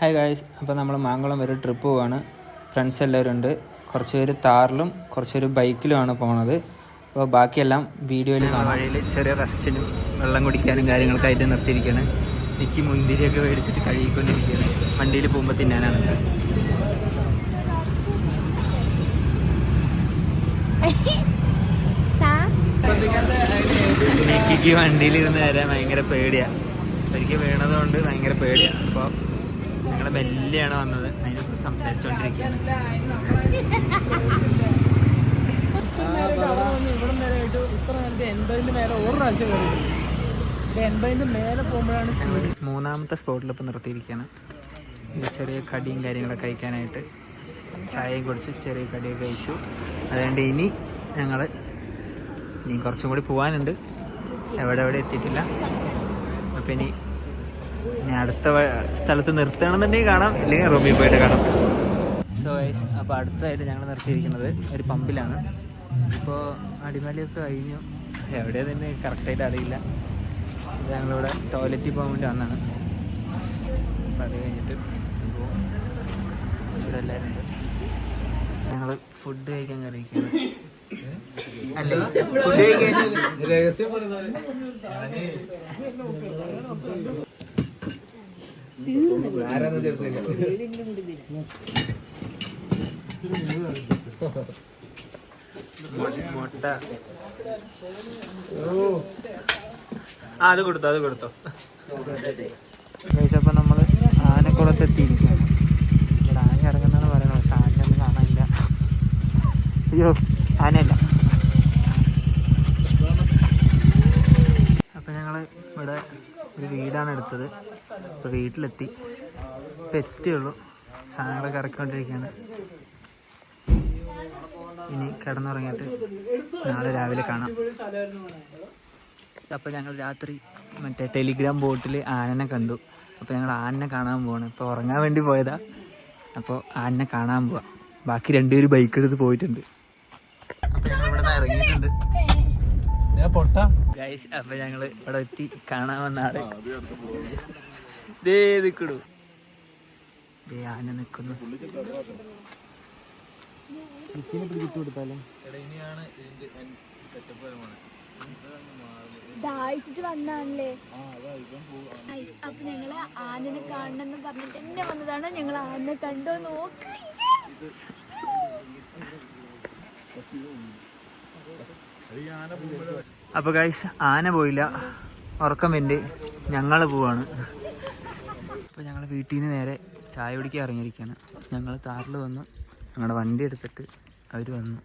Hi guys അപ്പോൾ നമ്മൾ മാങ്കുളം വരെ ട്രിപ്പ് പോവാണ്. ഫ്രണ്ട്സ് എല്ലാവരും ഉണ്ട്. കുറച്ച് പേര് താറിലും കുറച്ച് പേര് ബൈക്കിലുമാണ് പോണത്. അപ്പോൾ ബാക്കിയെല്ലാം വീഡിയോയിൽ കാണാം. വഴിയിൽ ചെറിയ റെസ്റ്റിനും വെള്ളം കുടിക്കാനും കാര്യങ്ങൾക്കായിട്ട് നിർത്തിയിരിക്കുകയാണ് എനിക്ക് മുന്തിരിയൊക്കെ മേടിച്ചിട്ട് കഴുകിക്കൊണ്ടിരിക്കുകയാണ് വണ്ടിയിൽ പോകുമ്പോൾ തിന്നാനാണ്. നിക്കിക്ക് വണ്ടിയിലിരുന്ന് വരാൻ ഭയങ്കര പേടിയാണ് എനിക്ക് വീണതുകൊണ്ട് ഭയങ്കര പേടിയാണ് അപ്പോൾ ഞങ്ങൾ ബെല്ലാണ് വന്നത്. അതിനെക്കുറിച്ച് സംസാരിച്ചുകൊണ്ടിരിക്കുകയാണ് ഇവിടെ പോകുമ്പോഴാണ് മൂന്നാമത്തെ സ്പോട്ടിൽ ഇപ്പോൾ നിർത്തിയിരിക്കുകയാണ്. ചെറിയ കടിയും കാര്യങ്ങളൊക്കെ കഴിക്കാനായിട്ട് ചായയും കുടിച്ച് ചെറിയ കടിയൊക്കെ കഴിച്ചു. അതുകൊണ്ട് ഇനി ഞങ്ങൾ ഇനി കുറച്ചും കൂടി പോകാനുണ്ട് എവിടെ എവിടെ എത്തിയിട്ടില്ല. അപ്പം ഇനി ഇനി അടുത്ത സ്ഥലത്ത് നിർത്തണമെന്നുണ്ടെങ്കിൽ കാണാം ഇല്ലെങ്കിൽ റൂമിൽ പോയിട്ട് കാണാം. സോ ഐസ് അപ്പോൾ അടുത്തായിട്ട് ഞങ്ങൾ നിർത്തിയിരിക്കുന്നത് ഒരു പമ്പിലാണ്. ഇപ്പോൾ അടിമലിയൊക്കെ കഴിഞ്ഞു. എവിടെയാ തന്നെ കറക്റ്റായിട്ട് അറിയില്ല. ഞങ്ങളിവിടെ ടോയ്ലറ്റിൽ പോകാൻ വേണ്ടി വന്നാണ് അപ്പോൾ അത് കഴിഞ്ഞിട്ട്. ഇവിടെ എല്ലാവരും ഉണ്ട്. ഞങ്ങൾ ഫുഡ് കഴിക്കാൻ കയറിയിരിക്കുകയാണ്. അല്ലേ? ഫുഡ് കഴിക്കാൻ. മുട്ട അത് കൊടുത്തോ അത് കൊടുത്തോ. കഴിച്ചപ്പോൾ നമ്മൾ ആനക്കുളത്ത് എത്തിയിരിക്കുകയാണ് ഇവിടെ ആന ഇറങ്ങുന്നതാണ് പറയുന്നത് പക്ഷെ ആനയൊന്നും കാണാനില്ല. അയ്യോ ആനയല്ല. അപ്പം ഞങ്ങൾ ഇവിടെ ഒരു വീടാണ് എടുത്തത്. അപ്പോൾ വീട്ടിലെത്തി. ഇപ്പം എത്തിയുള്ളൂ സാധനങ്ങളൊക്കെ ഇറക്കിക്കൊണ്ടിരിക്കുകയാണ്. ഇനി കിടന്നുറങ്ങിയിട്ട് നാളെ രാവിലെ കാണാം. അപ്പോൾ ഞങ്ങൾ രാത്രി മറ്റേ ടെലിഗ്രാം ബോട്ടിൽ ആനനെ കണ്ടു. അപ്പോൾ ഞങ്ങൾ ആനനെ കാണാൻ പോവാണ്. ഇപ്പോൾ ഉറങ്ങാൻ വേണ്ടി പോയതാ. അപ്പോൾ ആനനെ കാണാൻ പോവാ. ബാക്കി രണ്ടുപേര് ബൈക്ക് എടുത്ത് പോയിട്ടുണ്ട്. അപ്പോൾ ഞങ്ങൾ ഇവിടെ നിന്ന് ഇറങ്ങിയിട്ടുണ്ട്. പൊട്ട. ഗൈസ് അപ്പോൾ ഞങ്ങൾ ഇവിടെ എത്തി. കാണാൻ വന്ന ആൾ. ദേ ദേ ആന നിൽക്കുന്നു ദാഹിച്ചിട്ട് വന്നാണല്ലേ. അപ്പൊ ഞങ്ങൾ ആനനെ കാണണമെന്ന് പറഞ്ഞിട്ട് തന്നെ വന്നതാണ്. ഞങ്ങൾ ആനനെ കണ്ടോ. നോക്ക അപ്പോൾ ഗൈസ് ആന പോയില്ല. ഉറക്കം വെന്റ് ഞങ്ങൾ പോവാണ്. വീട്ടിൽ നിന്ന് നേരെ ചായ കുടിക്കാൻ ഇറങ്ങിയിരിക്കുകയാണ് ഞങ്ങൾ കാറിൽ വന്നു. ഞങ്ങളുടെ വണ്ടി എടുത്തിട്ട് അവർ വന്നു.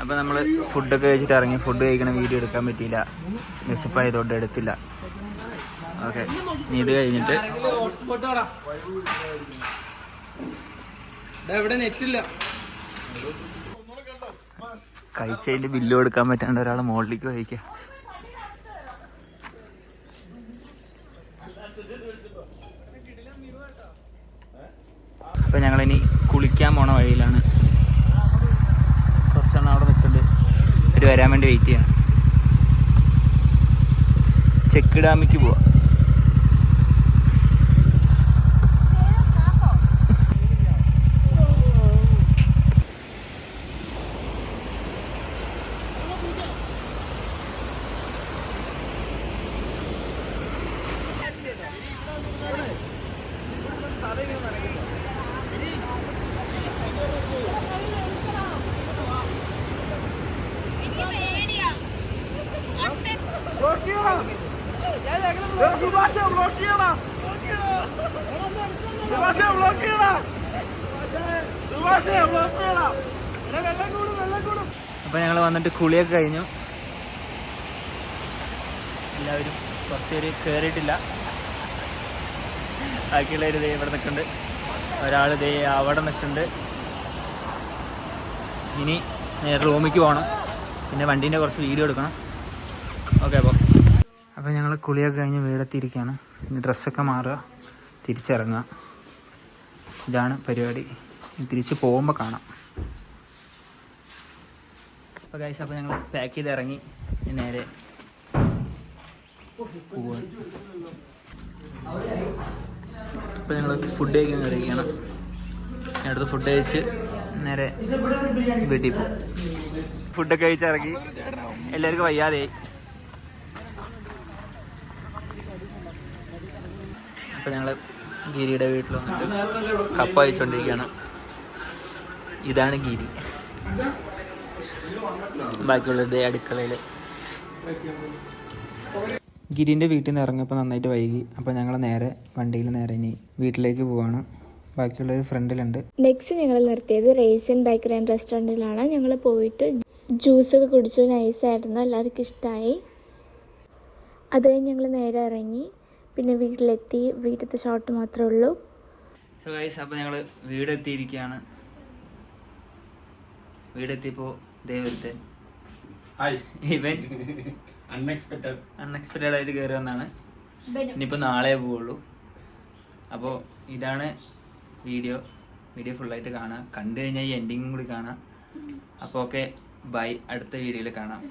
അപ്പോൾ നമ്മൾ ഫുഡൊക്കെ കഴിച്ചിട്ട് ഇറങ്ങി. ഫുഡ് കഴിക്കണ വീഡിയോ എടുക്കാൻ പറ്റിയില്ല. വിശപ്പായതുകൊണ്ട് എടുത്തില്ല. ഓക്കെ. ഇത് കഴിഞ്ഞിട്ട് കഴിച്ചതിന്റെ ബില്ല് കൊടുക്കാൻ പറ്റാണ്ട് ഒരാൾ മുകളിലേക്ക് കഴിക്കുക അപ്പം ഞങ്ങളിനി കുളിക്കാൻ പോണ വഴിയിലാണ്. കുറച്ചെണ്ണം അവിടെ നിൽക്കുന്നുണ്ട് അവർ വരാൻ വേണ്ടി വെയിറ്റ് ചെയ്യണം. ചെക്ക് ഡാമിക്ക് പോവാം. അപ്പോൾ ഞങ്ങൾ വന്നിട്ട് കുളിയൊക്കെ കഴിഞ്ഞു. എല്ലാവരും കുറച്ച് പേര് കയറിയിട്ടില്ല ബാക്കിയുള്ളവർ ദേ ഇവിടെ നിൽക്കുന്നുണ്ട്. ഒരാൾ ദേ അവിടെ നിൽക്കുന്നുണ്ട്. ഇനി നേരെ റൂമിലേക്ക് പോകണം പിന്നെ വണ്ടീന്റെ കുറച്ച് വീഡിയോ എടുക്കണം. ഓക്കെ അപ്പോൾ അപ്പോൾ ഞങ്ങൾ കുളിയൊക്കെ കഴിഞ്ഞ് വീടെത്തിയിരിക്കുകയാണ് ഇനി ഡ്രസ്സൊക്കെ മാറുക തിരിച്ചിറങ്ങുക. ഇതാണ് പരിപാടി. തിരിച്ച് പോകുമ്പോൾ കാണാം. അപ്പോൾ ഗൈസ് അപ്പോൾ ഞങ്ങൾ പാക്ക് ചെയ്ത് ഇറങ്ങി നേരെ അപ്പോൾ ഞങ്ങൾ ഫുഡ് കഴിക്കാൻ ഞാൻ അടുത്ത് ഫുഡ് കഴിച്ച് നേരെ വീട്ടിൽ പോകും ഫുഡൊക്കെ കഴിച്ചിറങ്ങി. എല്ലാവർക്കും വയ്യാതെ അപ്പോൾ ഞങ്ങൾ ഗിരിയുടെ വീട്ടിൽ വന്നിട്ട് കപ്പ കഴിച്ചുകൊണ്ടിരിക്കുകയാണ് ഇതാണ് ഗിരി. ബാക്കിയുള്ളത് അടുക്കളയിൽ ഗിരിന്റെ വീട്ടിൽ നിന്ന് ഇറങ്ങിയപ്പോൾ നന്നായിട്ട് വൈകി. അപ്പോൾ ഞങ്ങൾ നേരെ വണ്ടിയിൽ നേരെ ഇനി വീട്ടിലേക്ക് പോവാണ്. ബാക്കിയുള്ളത് ഫ്രണ്ടിലുണ്ട്. നെക്സ്റ്റ് ഞങ്ങൾ നിർത്തിയത് റേസൻ ബേക്കറി ആൻഡ് റെസ്റ്റോറന്റിലാണ് ഞങ്ങൾ പോയിട്ട് ജ്യൂസ് ഒക്കെ കുടിച്ചു. നൈസായിരുന്നു എല്ലാവർക്കും ഇഷ്ടമായി അത് ഞങ്ങൾ നേരെ ഇറങ്ങി. പിന്നെ വീട്ടിലെത്തി വീട്ടിലത്തെ ഷോട്ട് മാത്രമേ ഉള്ളൂ. സോ ഗൈസ് അപ്പോൾ ഞങ്ങൾ വീടെത്തിയിരിക്കുകയാണ് വീടെത്തിയപ്പോൾ ദൈവത്തെ ഇവൻ അൺഎക്സ്പെക്റ്റഡ് ആയിട്ട് കയറി വന്നാണ്. ഇനിയിപ്പോൾ നാളെ പോവുള്ളൂ. അപ്പോൾ ഇതാണ് വീഡിയോ. വീഡിയോ ഫുള്ളായിട്ട് കാണാം. കണ്ടു കഴിഞ്ഞാൽ ഈ എൻഡിങ്ങും കൂടി കാണാം. അപ്പോൾ ഓക്കെ ബൈ അടുത്ത വീഡിയോയിൽ കാണാം.